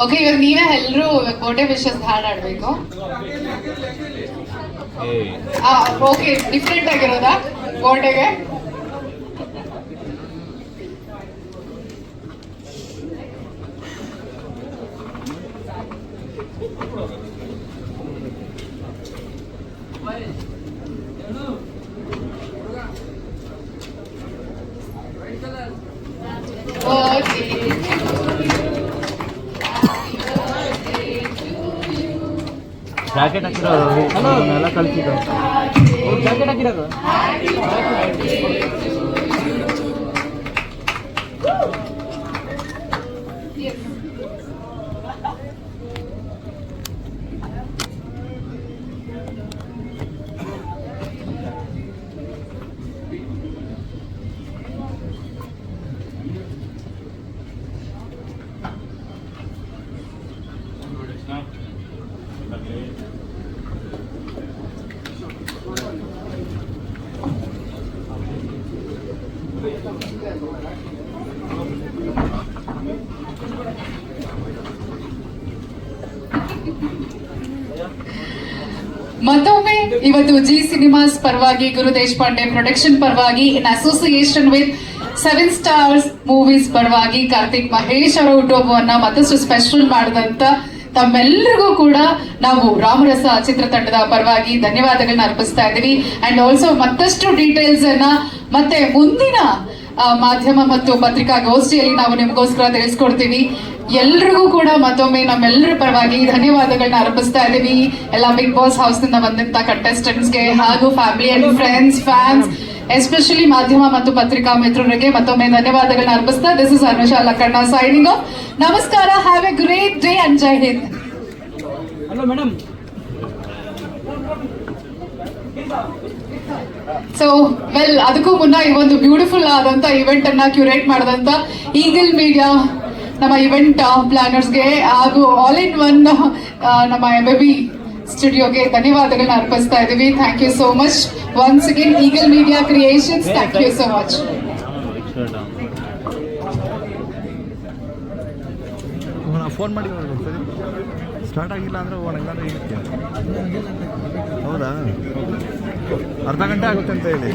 Okay ಇವಾಗ ನೀವೇ ಎಲ್ಲರೂ ಕೋಟೆ ವಿಶಸ್ ಹಾಡ್ ಆಡ್ಬೇಕು ಓಕೆ ಡಿಫ್ರೆಂಟ್ ಆಗಿರೋದಾ ಗೋಟೆಗೆ ಜಾಕೆಟ್ ಹಾಕಿರೋರು ಎಲ್ಲ ಕಳ್ಸಿದ್ರು ಜಾಕೆಟ್ ಹಾಕಿರೋರು ಮತ್ತೊಮ್ಮೆ ಇವತ್ತು ಜಿ ಸಿನಿಮಾಸ್ ಪರವಾಗಿ ಗುರು ದೇಶಪಾಂಡೆ ಪ್ರೊಡಕ್ಷನ್ ಪರವಾಗಿ in association with seven stars movies ಪರವಾಗಿ ಕಾರ್ತಿಕ್ ಮಹೇಶ್ ಅವರ ಹುಟ್ಟುಹಬ್ಬವನ್ನ ಮತ್ತಷ್ಟು ಸ್ಪೆಷಲ್ ಮಾಡಿದಂತ ತಮ್ಮೆಲ್ಲರಿಗೂ ಕೂಡ ನಾವು ರಾಮರಸ ಚಿತ್ರತಂಡದ ಪರವಾಗಿ ಧನ್ಯವಾದಗಳನ್ನ ಅರ್ಪಿಸ್ತಾ ಇದ್ದೀವಿ. ಅಂಡ್ ಆಲ್ಸೋ ಮತ್ತಷ್ಟು ಡೀಟೇಲ್ಸ್ ಅನ್ನ ಮತ್ತೆ ಮುಂದಿನ ಮಾಧ್ಯಮ ಮತ್ತು ಪತ್ರಿಕಾಗೋಷ್ಠಿಯಲ್ಲಿ ನಾವು ನಿಮಗೋಸ್ಕರ ತಿಳಿಸ್ಕೊಡ್ತೀವಿ. ಎಲ್ರಿಗೂ ಕೂಡ ಮತ್ತೊಮ್ಮೆ ನಮ್ಮೆಲ್ಲರ ಪರವಾಗಿ ಧನ್ಯವಾದಗಳನ್ನ ಅರ್ಪಿಸ್ತಾ ಇದ್ದೀವಿ. ಎಲ್ಲ ಬಿಗ್ ಬಾಸ್ ಹೌಸ್ನಿಂದ ಬಂದಂತ ಕಂಟೆಸ್ಟೆಂಟ್ಸ್ಗೆ ಹಾಗೂ family and friends fans especially ಮಾಧ್ಯಮ ಮತ್ತು ಪತ್ರಿಕಾ ಮಿತ್ರರಿಗೆ ಮತ್ತೊಮ್ಮೆ ಧನ್ಯವಾದಗಳನ್ನ ಅರ್ಪಿಸ್ತಾ this is Anusha Lakkanna signing off ನಮಸ್ಕಾರ have a great day and Jai Hind so well ಅದಕ್ಕೂ ಮುನ್ನ ಈ ಒಂದು ಬ್ಯೂಟಿಫುಲ್ ಆದಂತ ಇವೆಂಟ್ ಅನ್ನ ಕ್ಯೂರೇಟ್ ಮಾಡಿದಂತ ಈಗಲ್ ಮೀಡಿಯಾ ನಮ್ಮ ಇವೆಂಟ್ ಪ್ಲಾನರ್ಸ್ಗೆ ಹಾಗೂ ಆಲ್ ಇನ್ ಒನ್ ನಮ್ಮ ಎಂ ಬಿ ಸ್ಟುಡಿಯೋಗೆ ಧನ್ಯವಾದಗಳನ್ನ ಅರ್ಪಿಸ್ತಾ ಇದೀವಿ thank you so much once again Eagle Media creations thank you so much phone ಮಾಡಿ ಸ್ಟಾರ್ಟ್ ಆಗಿಲ್ಲ ಅಂದರೆ ಒಣಗಾದ್ರೆ ಇರುತ್ತೆ ಹೌದಾ? ಅರ್ಧ ಗಂಟೆ ಆಗುತ್ತೆ ಅಂತ ಹೇಳಿ.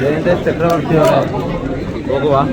Deben de este creo que luego va.